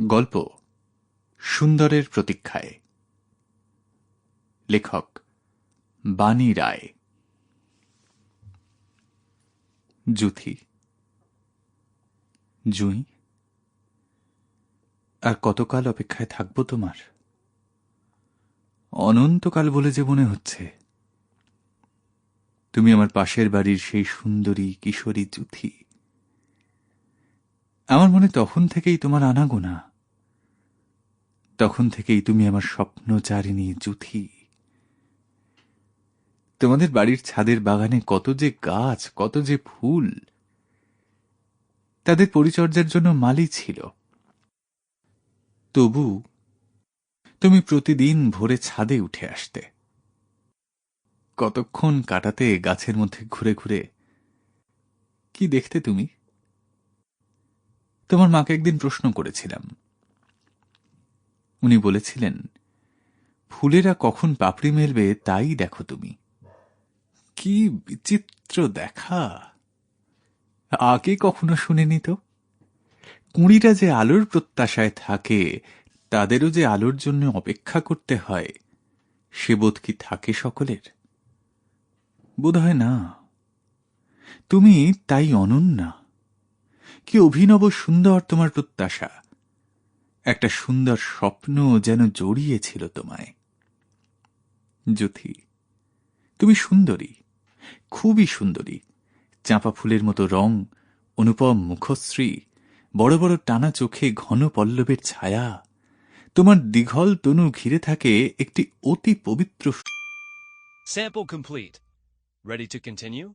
গল্প। সুন্দরের প্রতীক্ষায়। লেখক, বাণী রায়। জুথি। জুই। আর কতকাল অপেক্ষায় থাকব তোমার? অনন্তকাল বলে যে মনে হচ্ছে। তুমি আমার পাশের বাড়ির সেই সুন্দরী কিশোরী জুথি। আমার মনে তখন থেকেই তোমার আনাগোনা। তখন থেকেই তুমি আমার স্বপ্নচারিণী জুথি তোমাদের বাড়ির ছাদের বাগানে কত যে গাছ, কত যে ফুল। তাদের পরিচর্যার জন্য মালি ছিল। তবু তুমি প্রতিদিন ভোরে ছাদে উঠে আসতে। কতক্ষণ কাটাতে গাছের মধ্যে ঘুরে ঘুরে। কি দেখতে তুমি? তোমার মাকে একদিন প্রশ্ন করেছিলাম। উনি বলেছিলেন, ফুলেরা কখন পাপড়ি মেলবে তাই দেখো তুমি। কি বিচিত্র দেখা। আগে কখনো শুনেনি তো। কুঁড়িটা যে আলোর প্রত্যাশায় থাকে, তাদেরও যে আলোর জন্য অপেক্ষা করতে হয়, সে বোধ কি থাকে সকলের? বোধ হয় না। তুমি তাই অনন্যা। কি অভিনব সুন্দর তোমার প্রত্যাশা একটা সুন্দর স্বপ্ন যেন জড়িয়েছিল তোমায় জ্যোথি তুমি সুন্দরী, খুবই সুন্দরী চাঁপা ফুলের মতো রং, অনুপম মুখশ্রী, বড় বড় টানা চোখে ঘন পল্লবের ছায়া তোমার দীঘল তনু ঘিরে থাকে একটি অতি পবিত্র Sample complete. Ready to continue?